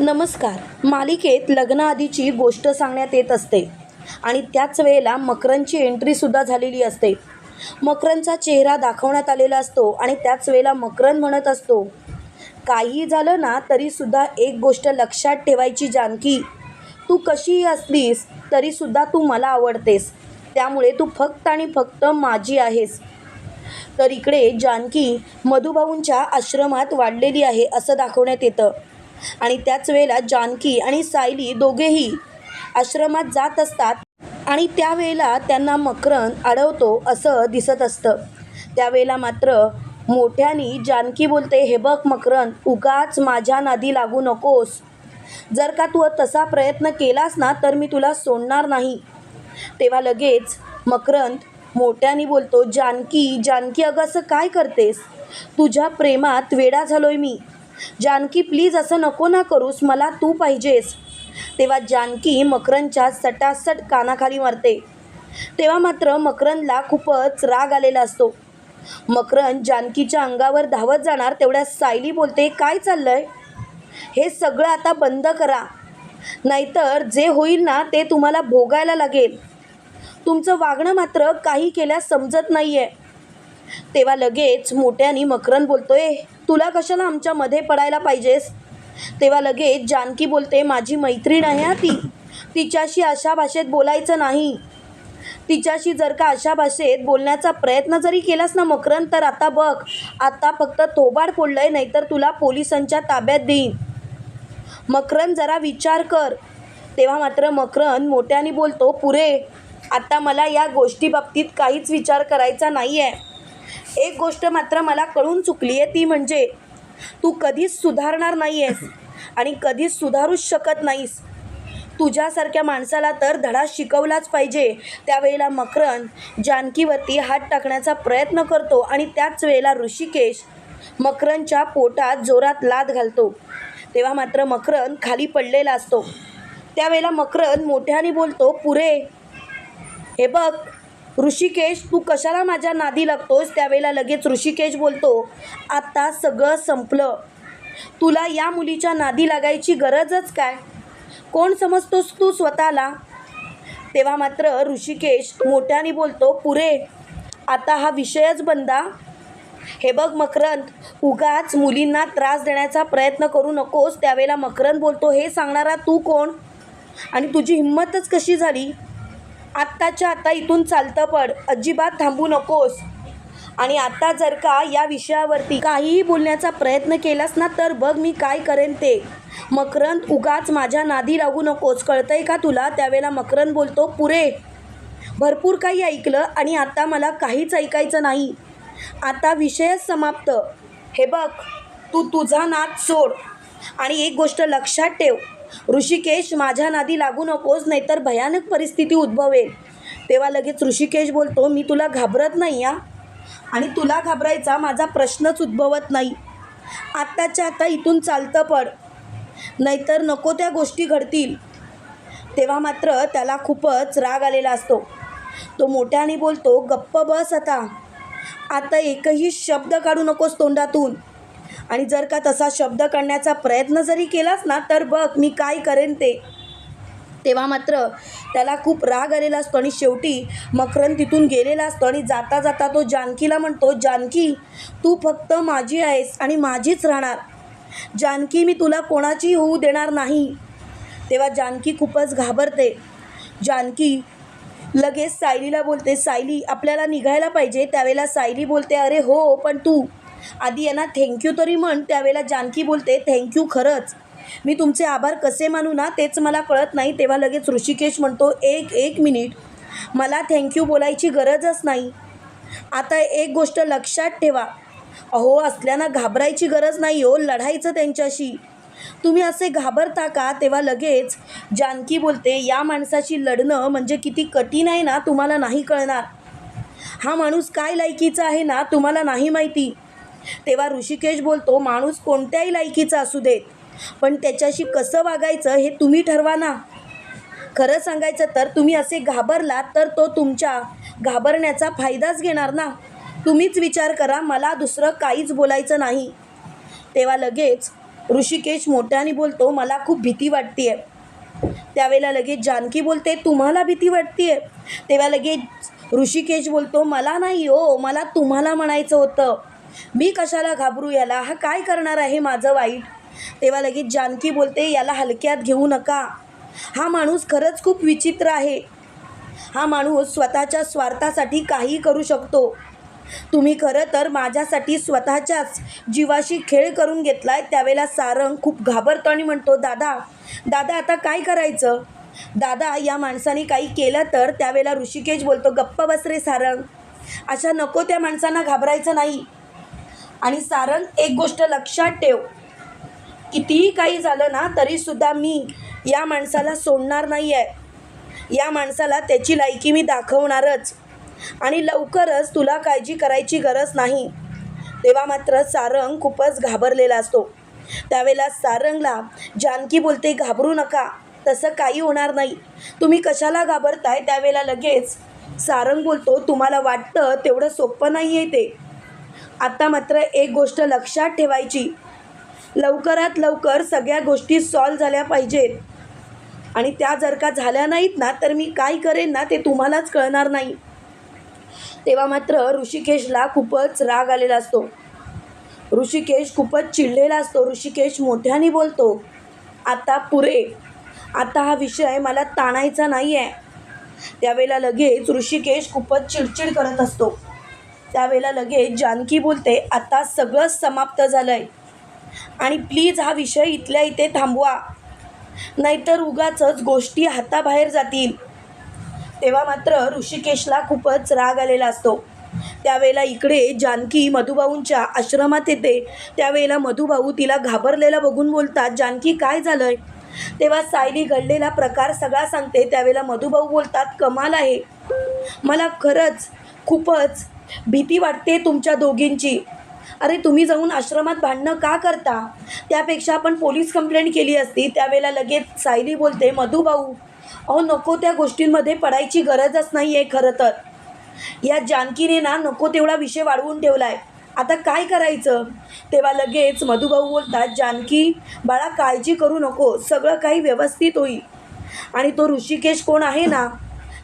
नमस्कार. मालिकेत लग्नाआधीची गोष्ट सांगण्यात येत असते. आणि त्याच वेळेला मकरनची एंट्रीसुद्धा झालेली असते. मकरनचा चेहरा दाखवण्यात आलेला असतो आणि त्याच वेळेला मकरन म्हणत असतो काही झालं ना तरीसुद्धा एक गोष्ट लक्षात ठेवायची जानकी. तू कशीही असलीस तरीसुद्धा तू मला आवडतेस. त्यामुळे तू फक्त आणि फक्त माझी आहेस. तर इकडे जानकी मधुभाऊंच्या आश्रमात वाढलेली आहे असं दाखवण्यात येतं. आणि त्याच वेळेला जानकी आणि सायली दोघेही आश्रमात जात असतात आणि त्यावेळेला त्यांना मकरन अडवतो असं दिसत असतं. त्यावेळेला मात्र मोठ्यानी जानकी बोलते हे बघ मकरन उगाच माझ्या नादी लागू नकोस. जर का तू तसा प्रयत्न केलास ना तर मी तुला सोडणार नाही. तेव्हा लगेच मकरंद मोठ्याने बोलतो जानकी जानकी अगं असं काय करतेस? तुझ्या प्रेमात वेडा झालोय मी. जानकी प्लीज असं नको ना करूस मला तू पाहिजेस. तेव्हा जानकी मकरंदच्या सटासट कानाखाली मारते. तेव्हा मात्र मकरंदला खूपच राग आलेला असतो. मकरंद जानकीच्या अंगावर धावत जाणार तेवढ्या सायली बोलते काय चाललंय? हे सगळं आता बंद करा. नाहीतर जे होईल ना ते तुम्हाला भोगायला लागेल. तुमचं वागणं मात्र काही केल्यास समजत नाही आहे तेव्हा लगेच मोठ्यानी मकरन बोलतोय तुला कशाला आमच्यामध्ये पडायला पाहिजेस? तेव्हा लगेच जानकी बोलते माझी मैत्रीण आहे हा ती. तिच्याशी अशा भाषेत बोलायचं नाही. तिच्याशी जर का अशा भाषेत बोलण्याचा प्रयत्न जरी केलास ना मकरन तर आता बघ आता फक्त थोबाड फोडलंय नाहीतर तुला पोलिसांच्या ताब्यात देईन. मकरन जरा विचार कर. तेव्हा मात्र मकरन मोठ्याने बोलतो पुरे आता मला या गोष्टीबाबतीत काहीच विचार करायचा नाही आहे एक गोष्ट मात्र मला कळून चुकली आहे ती म्हणजे तू कधीच सुधारणार नाही आहेस आणि कधीच सुधारूच शकत नाहीस. तुझ्यासारख्या माणसाला तर धडा शिकवलाच पाहिजे. त्यावेळेला मकरन जानकीवरती हात टाकण्याचा प्रयत्न करतो आणि त्याच वेळेला ऋषिकेश मकरनच्या पोटात जोरात लाद घालतो. तेव्हा मात्र मकरन खाली पडलेला असतो. त्यावेळेला मकरन मोठ्याने बोलतो पुरे हे बघ ऋषिकेश तू कशाला माझ्या नादी लागतोस? त्यावेळेला लगेच ऋषिकेश बोलतो आत्ता सगळं संपलं. तुला या मुलीच्या नादी लागायची गरजच काय? कोण समजतोस तू स्वतःला? तेव्हा मात्र ऋषिकेश मोठ्याने बोलतो पुरे आता हा विषयच बंदा. हे बघ मकरंद उगाच मुलींना त्रास देण्याचा प्रयत्न करू नकोस. त्यावेळेला मकरंद बोलतो हे सांगणारा तू कोण? आणि तुझी हिंमतच कशी झाली? आत्ताच्या आत्ता इथून चालतं पड. अजिबात थांबू नकोस. आणि आत्ता जर का या विषयावरती काहीही बोलण्याचा प्रयत्न केलास ना तर बघ मी काय करेन ते. मकरंद उगाच माझ्या नादी लागू नकोस. कळतंय का तुला? त्यावेळेला मकरंद बोलतो पुरे भरपूर काही ऐकलं आणि आता मला काहीच ऐकायचं नाही. आता विषयच समाप्त. हे बघ तू तुझा नाद सोड. आणि एक गोष्ट लक्षात ठेव. ऋषिकेश माझ्या नादी लागू नकोस नाहीतर भयानक परिस्थिती उद्भवेल. तेव्हा लगेच ऋषिकेश बोलतो मी तुला घाबरत नाही या आणि तुला घाबरायचा माझा प्रश्नच उद्भवत नाही. आत्ताच्या आता इथून चालतं पड. नाहीतर नको त्या गोष्टी घडतील. तेव्हा मात्र त्याला खूपच राग आलेला असतो. तो मोठ्याने बोलतो गप्प बस आता. आता एकही शब्द काढू नकोस तोंडातून. आणि जर का तसा शब्द करण्याचा प्रयत्न जरी केलास ना तर बघ मी काय करेन ते. तेव्हा मात्र त्याला खूप राग आलेला असतो आणि शेवटी मकरन तिथून गेलेला असतो आणि जाता जाता तो जानकीला म्हणतो जानकी तू फक्त माझी आहेस आणि माझीच राहणार. जानकी मी तुला कोणाची होऊ देणार नाही. तेव्हा जानकी खूपच घाबरते. जानकी लगेच सायलीला बोलते सायली आपल्याला निघायला पाहिजे. त्यावेळेला सायली बोलते अरे हो पण तू आधी यांना थँक्यू तरी म्हण त्यावेळेला जानकी बोलते थँक्यू खरंच. मी तुमचे आभार कसे मानू ना तेच मला कळत नाही. तेव्हा लगेच ऋषिकेश म्हणतो एक एक मिनिट मला थँक्यू बोलायची गरजच नाही. आता एक गोष्ट लक्षात ठेवा. अहो असल्यानं घाबरायची गरज नाही हो लढायचं त्यांच्याशी. तुम्ही असे घाबरता का? तेव्हा लगेच जानकी बोलते या माणसाशी लढणं म्हणजे किती कठीण आहे ना तुम्हाला नाही कळणार. हा माणूस काय लायकीचा आहे ना तुम्हाला नाही माहिती. तेव्हा ऋषिकेश बोलतो माणूस कोणत्याही लायकीचा असू देत पण त्याच्याशी कसं वागायचं हे तुम्ही ठरवा ना. खरं सांगायचं तर तुम्ही असे घाबरलात तर तो तुमच्या घाबरण्याचा फायदाच घेणार ना. तुम्हीच विचार करा मला दुसरं काहीच बोलायचं नाही. तेव्हा लगेच ऋषिकेश मोठ्याने बोलतो मला खूप भीती वाटते त्यावेळेला लगेच जानकी बोलते तुम्हाला भीती वाटते तेव्हा लगेच ऋषिकेश बोलतो मला नाही हो मला तुम्हाला म्हणायचं होतं. मी कशाला घाबरू याला? हा काय करणार आहे माझं वाईट? तेव्हा लगेच जानकी बोलते याला हलक्यात घेऊ नका. हा माणूस खरंच खूप विचित्र आहे. हा माणूस स्वतःच्या स्वार्थासाठी काही करू शकतो. तुम्ही खरं तर माझ्यासाठी स्वतःच्याच जीवाशी खेळ करून घेतलाय त्यावेळेला सारंग खूप घाबरतो आणि म्हणतो दादा दादा आता काय करायचं? दादा या माणसाने काही केलं तर? त्यावेळेला ऋषिकेश बोलतो गप्प बस रे सारंग. अशा नको त्या माणसांना घाबरायचं नाही. आणि सारंग एक गोष्ट लक्षात ठेव. कितीही काही झालं ना तरीसुद्धा मी या माणसाला सोडणार नाही आहे या माणसाला त्याची लायकी मी दाखवणारच. आणि लवकरच तुला काळजी करायची गरज नाही. तेव्हा मात्र सारंग खूपच घाबरलेला असतो. त्यावेळेला सारंगला जानकी बोलते घाबरू नका. तसं काही होणार नाही. तुम्ही कशाला घाबरताय? त्यावेळेला लगेच सारंग बोलतो तुम्हाला वाटतं तेवढं सोपं नाही आहे ते. आता मात्र एक गोष्ट लक्षात ठेवायची. लवकरात लवकर सगळ्या गोष्टी सॉल्व झाल्या पाहिजेत. आणि त्या जर का झाल्या नाहीत ना तर मी काय करेन ना ते तुम्हालाच कळणार नाही. तेव्हा मात्र ऋषिकेशला खूपच राग आलेला असतो. ऋषिकेश खूपच चिडलेला असतो. ऋषिकेश मोठ्याने बोलतो आता पुरे. आता हा विषय मला ताणायचा नाही आहे त्यावेळेला लगेच ऋषिकेश खूपच चिडचिड करत असतो. त्यावेळेला लगेच जानकी बोलते आता सगळं समाप्त झालं आहे आणि प्लीज हा विषय इथल्या इथे थांबवा. नाहीतर उगाचच गोष्टी हाताबाहेर जातील. तेव्हा मात्र ऋषिकेशला खूपच राग आलेला असतो. त्यावेळेला इकडे जानकी मधुभाऊंच्या आश्रमात येते. त्यावेळेला मधुभाऊ तिला घाबरलेला बघून बोलतात जानकी काय झालंय? तेव्हा सायली घडलेला प्रकार सगळा सांगते. त्यावेळेला मधुभाऊ बोलतात कमाल आहे. मला खरंच खूपच भीती वाटते तुमच्या दोघींची. अरे तुम्ही जाऊन आश्रमात भांडणं का करता? त्यापेक्षा आपण पोलीस कंप्लेंट केली असती त्यावेळेला लगेच सायली बोलते मधुभाऊ अहो नको त्या गोष्टींमध्ये पडायची गरजच नाही आहे खरं तर. या जानकीने ना नको तेवढा विषय वाढवून ठेवला आहे आता काय करायचं? तेव्हा लगेच मधुभाऊ बोलतात जानकी बाळा काळजी करू नको सगळं काही व्यवस्थित होईल. आणि तो ऋषिकेश कोण आहे ना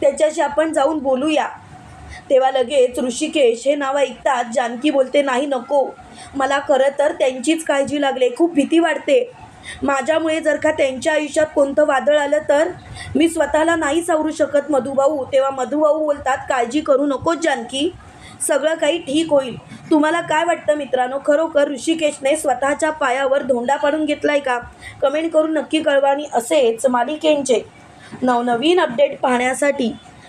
त्याच्याशी आपण जाऊन बोलूया. तेव्हा लगेच ऋषिकेश हे नाव ऐकतात जानकी बोलते नाही नको. मला खरं तर त्यांचीच काळजी लागली खूप भीती वाटते. माझ्यामुळे जर का त्यांच्या आयुष्यात कोणतं वादळ आलं तर मी स्वतःला नाही सावरू शकत मधुभाऊ. तेव्हा मधुभाऊ बोलतात काळजी करू नकोच जानकी. सगळं काही ठीक होईल. तुम्हाला काय वाटतं मित्रांनो? खरोखर ऋषिकेशने स्वतःच्या पायावर धोंडा पाडून घेतलाय का? कमेंट करून नक्की कळवा आणि असेच मालिकेंचे नवनवीन अपडेट पाहण्यासाठी